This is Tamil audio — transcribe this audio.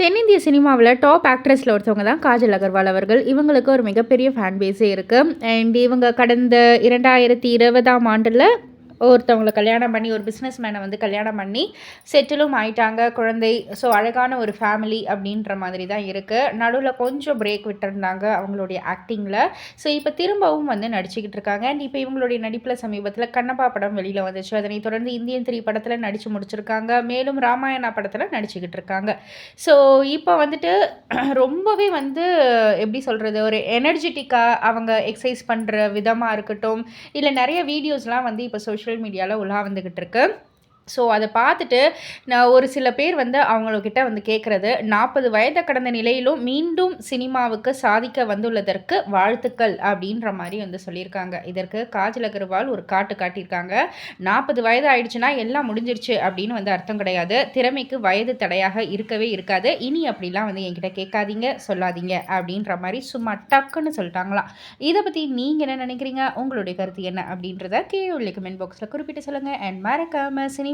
தென்னிந்திய சினிமாவில் டாப் ஆக்ட்ரஸில் ஒருத்தவங்க தான் காஜல் அகர்வால் அவர்கள். இவங்களுக்கு ஒரு மிகப்பெரிய ஃபேன் பேஸே இருக்குது அண்ட் இவங்க கடந்த இரண்டாயிரத்தி இருபதாம் ஆண்டில் ஒருத்தவங்களை கல்யாணம் பண்ணி ஒரு பிஸ்னஸ் மேனை வந்து கல்யாணம் பண்ணி செட்டிலும் ஆயிட்டாங்க குழந்தை. ஸோ அழகான ஒரு ஃபேமிலி அப்படின்ற மாதிரி தான் இருக்குது நடுவில் கொஞ்சம் பிரேக் விட்டுருந்தாங்க அவங்களுடைய ஆக்டிங்கில் ஸோ இப்போ திரும்பவும் வந்து நடிச்சுக்கிட்டு இருக்காங்க. அண்ட் இப்போ இவங்களுடைய நடிப்பில் சமீபத்தில் கண்ணப்பா படம் வெளியில் வந்துச்சு. அதனை தொடர்ந்து இந்தியன் த்ரீ படத்தில் நடித்து முடிச்சிருக்காங்க. மேலும் ராமாயணா படத்தில் நடிச்சுக்கிட்டு இருக்காங்க. ஸோ இப்போ வந்துட்டு ரொம்பவே வந்து எப்படி சொல்கிறது ஒரு எனர்ஜெட்டிக்காக அவங்க எக்ஸசைஸ் பண்ணுற விதமாக இருக்கட்டும். இல்லை நிறைய வீடியோஸ்லாம் வந்து இப்போ சோஷியல் சோஷியல் மீடியாவில் உலா வந்துக்கிட்டு இருக்குது ஸோ அதை பார்த்துட்டு நான் ஒரு சில பேர் வந்து அவங்கக்கிட்ட வந்து கேட்குறது நாற்பது வயதை கடந்த நிலையிலும் மீண்டும் சினிமாவுக்கு சாதிக்க வந்துள்ளதற்கு வாழ்த்துக்கள் அப்படின்ற மாதிரி வந்து சொல்லியிருக்காங்க. இதற்கு காஜல் அகர்வால் ஒரு காட்டு காட்டியிருக்காங்க. நாற்பது வயது ஆயிடுச்சுன்னா எல்லாம் முடிஞ்சிருச்சு அப்படின்னு வந்து அர்த்தம் கிடையாது. திறமைக்கு வயது தடையாக இருக்கவே இருக்காது. இனி அப்படிலாம் வந்து என்கிட்ட கேட்காதீங்க சொல்லாதீங்க அப்படின்ற மாதிரி சும்மா டக்குன்னு சொல்லிட்டாங்களாம். இதை பற்றி நீங்கள் என்ன நினைக்கிறீங்க? உங்களுடைய கருத்து என்ன அப்படின்றத கீழே உள்ள கமெண்ட் பாக்ஸில் குறிப்பிட்டு சொல்லுங்கள் அண்ட் மறக்காமல் சினி